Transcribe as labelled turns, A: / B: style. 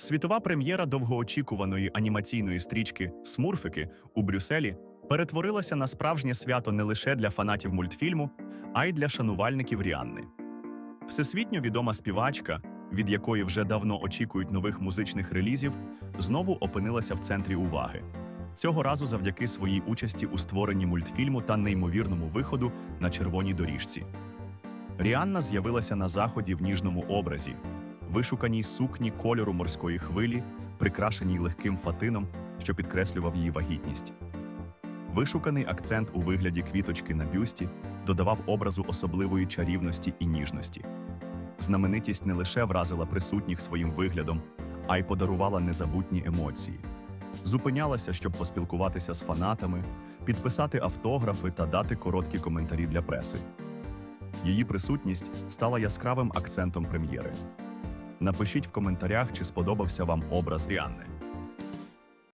A: Світова прем'єра довгоочікуваної анімаційної стрічки Смурфики у Брюсселі перетворилася на справжнє свято не лише для фанатів мультфільму, а й для шанувальників Ріанни. Всесвітньо відома співачка, від якої вже давно очікують нових музичних релізів, знову опинилася в центрі уваги. Цього разу завдяки своїй участі у створенні мультфільму та неймовірному виходу на червоній доріжці. Ріанна з'явилася на заході в ніжному образі, вишуканій сукні кольору морської хвилі, прикрашеній легким фатином, що підкреслював її вагітність. Вишуканий акцент у вигляді квіточки на бюсті додавав образу особливої чарівності і ніжності. Знаменитість не лише вразила присутніх своїм виглядом, а й подарувала незабутні емоції. Зупинялася, щоб поспілкуватися з фанатами, підписати автографи та дати короткі коментарі для преси. Її присутність стала яскравим акцентом прем'єри. Напишіть в коментарях, чи сподобався вам образ Ріанни.